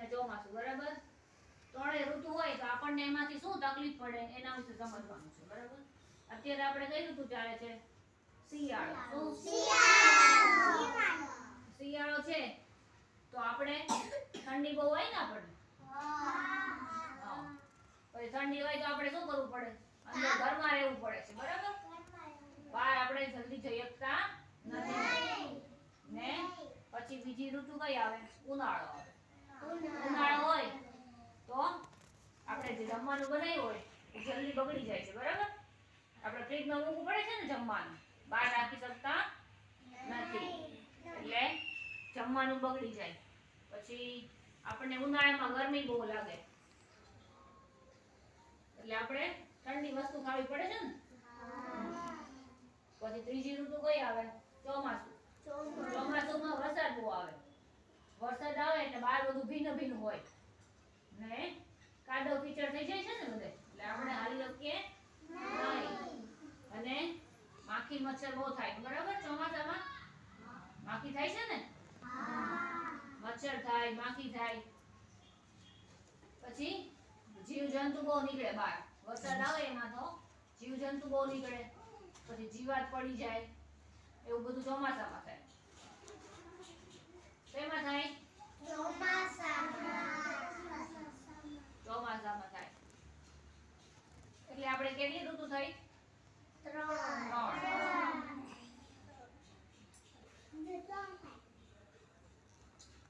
ને ચોમાસું બરાબર? ત્રણેય ઋતુ હોય તો આપણને એમાંથી શું તકલીફ પડે એના વિશે સમજવાનું છે બરાબર? અત્યારે આપણે કઈ ઋતુ ચાલે છે? શિયાળો? શિયાળો. છે? તો આપણે ઠંડી બહુ હોય ને આપણને? પછી ઠંડી હોય તો આપણે શું કરવું પડે? અંદર ઘરમાં રહેવું પડે છે બરાબર? બહાર આપણે જલ્દી જઈ શકતા નથી. ને? પછી બીજી ઋતુ કઈ આવે? ઉનાળો આવે. ઉનાળો હોય તો આપણે જે જમવાનું બનાવ્યું હોય એ જલ્દી બગડી જાય છે બરાબર? આપણે ફ્રીજમાં મૂકવું પડે છે ને જમવાનું? બહાર રાખી શકતા નથી. એટલે જમવાનું બગડી જાય. પછી આપણને ઉનાળામાં ગરમી બહુ લાગે. એટલે આપણે ઠંડી વસ્તુ ખાવી પડે છે ને? પછી ત્રીજી ઋતુ કઈ આવે ચોમાસું ચોમાસુમાં વરસાદ બહુ આવે વરસાદ આવે એટલે બહાર બધું ભિન્ન ભિન્ન હોય. ને કાદવ કીચડ થઈ જાય છે ને બધે? એટલે આપણે હાલી શકીએ નહીં. અને માખી મચ્છર બહુ થાય. બરાબર? ચોમાસામાં? માખી થાય છે ને? મચ્છર થાય, માખી થાય. પછી જીવ જંતુ બહુ નીકળે બહાર. વરસાદ આવે એમાં તો જીવ જંતુ બહુ નીકળે. પછી જીવાત પડી જાય એવું બધું ચોમાસામાં થાય શેમાં થાય ચોમાસામાં થાય એટલે આપણે કેટલી ઋતુ થઈ? ત્રણ.